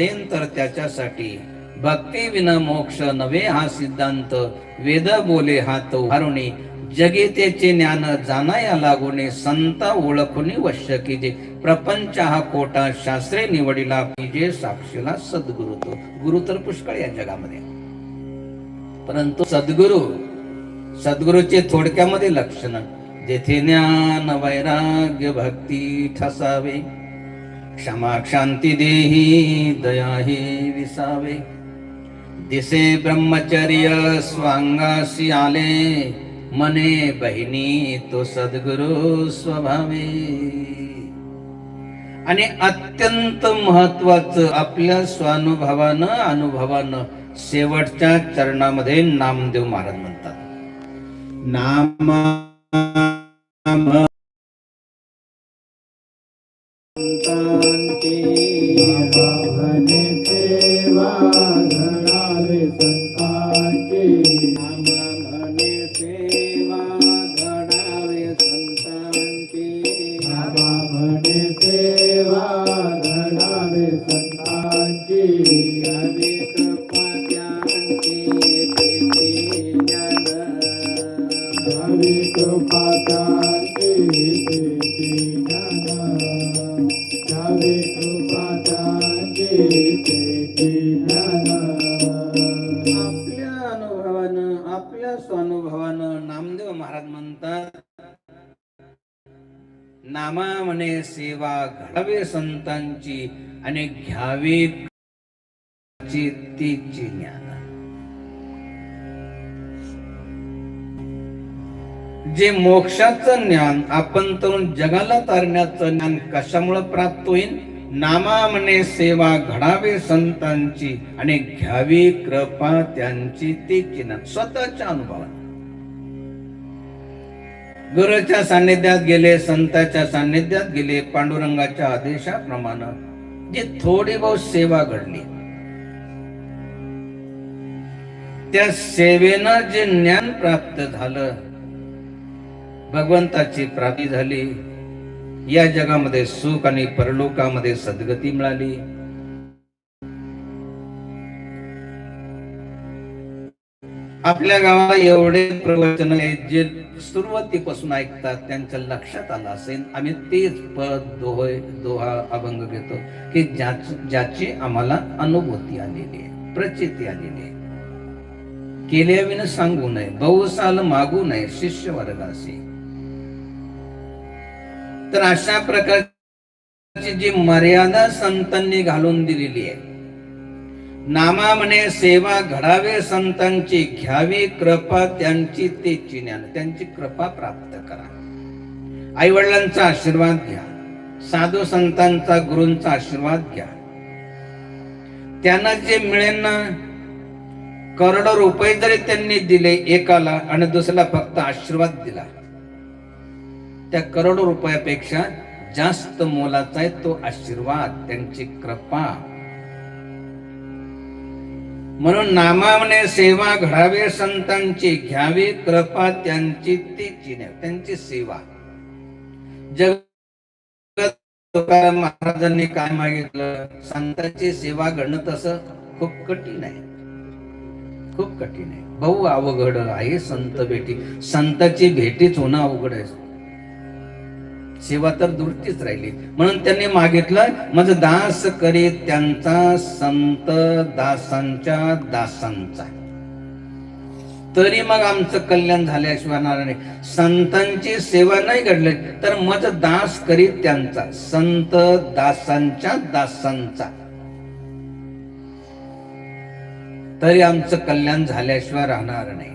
तर त्याच्यासाठी. भक्ती विना मोक्ष नवे हा सिद्धांत. वेद बोले हा तो हारुणी जगेतेचे ज्ञान जाणाया लागुने संत ओळखुनी वश्य की जे प्रपंच हा कोटा शास्त्रे निवडिला जे साक्षीला सद्गुरु तो गुरु तर पुष्कळ या जगामध्ये. परंतु सद्गुरु सद्गुरूचे थोडक्यामध्ये लक्षण जेथे ज्ञान वैराग्य भक्ती ठसावे. क्षमा क्षांती देही दया ही विसावे। दिसे ब्रह्मचर्य स्वांगासी आले मने बहिणी तो सद्गुरु स्वभावे। आणि अत्यंत महत्वाचं आपल्या स्वानुभवानं अनुभवानं शेवटच्या चरणामध्ये नामदेव महाराज म्हणतात। नाम भजने सेवा घडावे संतांची. म्हणे सेवा घडावे संतांची. बाबा सेवा घडावे संतांची. घ्यावे कृपा त्यांची तेथे ज्ञान. हवी कृपा त्यांची. आपल्या स्वानुभवानं नामदेव महाराज म्हणतात नामा म्हणे सेवा घडावे संतांची आणि घ्यावे चेतीचे ज्ञान जे मोक्षाचं ज्ञान आपण तरुण जगाला तारण्याचं ज्ञान कशामुळे प्राप्त होईल नामामने सेवा घडावे संतांची आणि घ्यावी कृपा त्यांची ती चिन्ह स्वतःच्या अनुभवात. गुरुच्या सान्निध्यात गेले संताच्या सान्निध्यात गेले पांडुरंगाच्या आदेशाप्रमाणे जे थोडी बहुत सेवा घडली. त्या सेवेनं जे ज्ञान प्राप्त झालं भगवंताची प्राप्ती झाली या जगामध्ये सुख आणि परलोकामध्ये सद्गती मिळाली. आपल्या गावाला एवढे प्रवचन आहेत जे सुरुवातीपासून ऐकतात त्यांच्या लक्षात आलं असेल. आम्ही तेच पद दोहे दोहा अभंग घेतो की ज्याची आम्हाला अनुभूती आलेली आहे प्रचिती आलेली आहे. केल्याविन सांगू नये बहुसाल मागू नये शिष्य वर्गाशी तर अशा प्रकारची जी मर्यादा संतांनी घालून दिलेली आहे. नामा म्हणे सेवा घडावे संतांची घ्यावी कृपा त्यांची ते ज्ञान त्यांची कृपा प्राप्त करा. आई वडिलांचा आशीर्वाद घ्या. साधू संतांचा गुरूंचा आशीर्वाद घ्या. त्यांना जे मिळेल ना करोडो रुपये जरी त्यांनी दिले एकाला आणि दुसऱ्याला फक्त आशीर्वाद दिला त्या करोडो रुपयापेक्षा जास्त मोलाचा आहे तो आशीर्वाद त्यांची कृपा. म्हणून नामावने सेवा घडावे संतांची घ्यावी कृपा त्यांची ती चिन्ह त्यांची सेवा. जग महाराजांनी काय मागितलं? संतांची सेवा घडणं तसं खूप कठीण आहे. खूप कठीण आहे. बहु अवघड आहे संत भेटी. संताची भेटीच होणं अवघड आहे. सेवा तर दूरचीच राहिली. म्हणून त्यांनी मागितलं माझं दास करी त्यांचा संत दासांच्या दासांचा. तरी मग आमचं कल्याण झाल्याशिवाय नाही. संतांची सेवा नाही घडली तर मज दास करी त्यांचा संत दासांच्या दासांचा. तरी आमचं कल्याण झाल्याशिवाय राहणार नाही.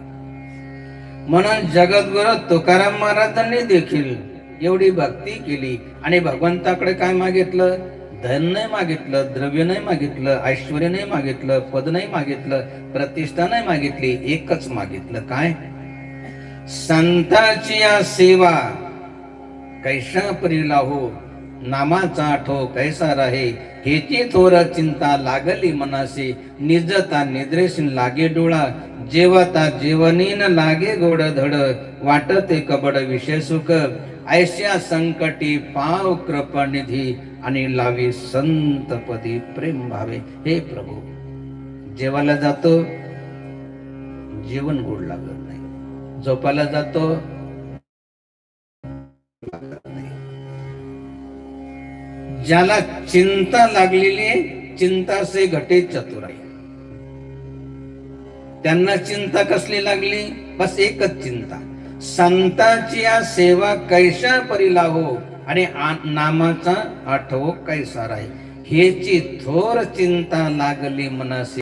म्हणून जगद्गुरु तुकाराम महाराजांनी देखील एवढी भक्ती केली आणि भगवंताकडे काय मागितलं? धन नाही मागितलं द्रव्य नाही मागितलं ऐश्वर नाही मागितलं पद नाही मागितलं प्रतिष्ठा नाही मागितली एकच मागितलं. काय? संताची या सेवा. कैशा परिला हो? नामाचा आठो कैसा राहे? हेची थोर चिंता लागली मनाशी. निजता निद्रेशीन लागे डोळा. जेवता जेवनीन लागे गोड धड वाटते कबड विषय सुख. ऐश्या संकटी पाव कृपानिधी आणि लावी संतपदी प्रेम भावे. हे प्रभू जेवायला जातो जेवण गोड लागत नाही. झोपायला जातो लागत नाही. ज्याला चिंता लागलेली चिंता से घटे चतुराई त्यांना चिंता कसली लागली? बस एकच चिंता. संतांची या सेवा कैशा परी हो आणि आ- नामाचा आठवो कैसा राही हेची थोर चिंता लागली मनसे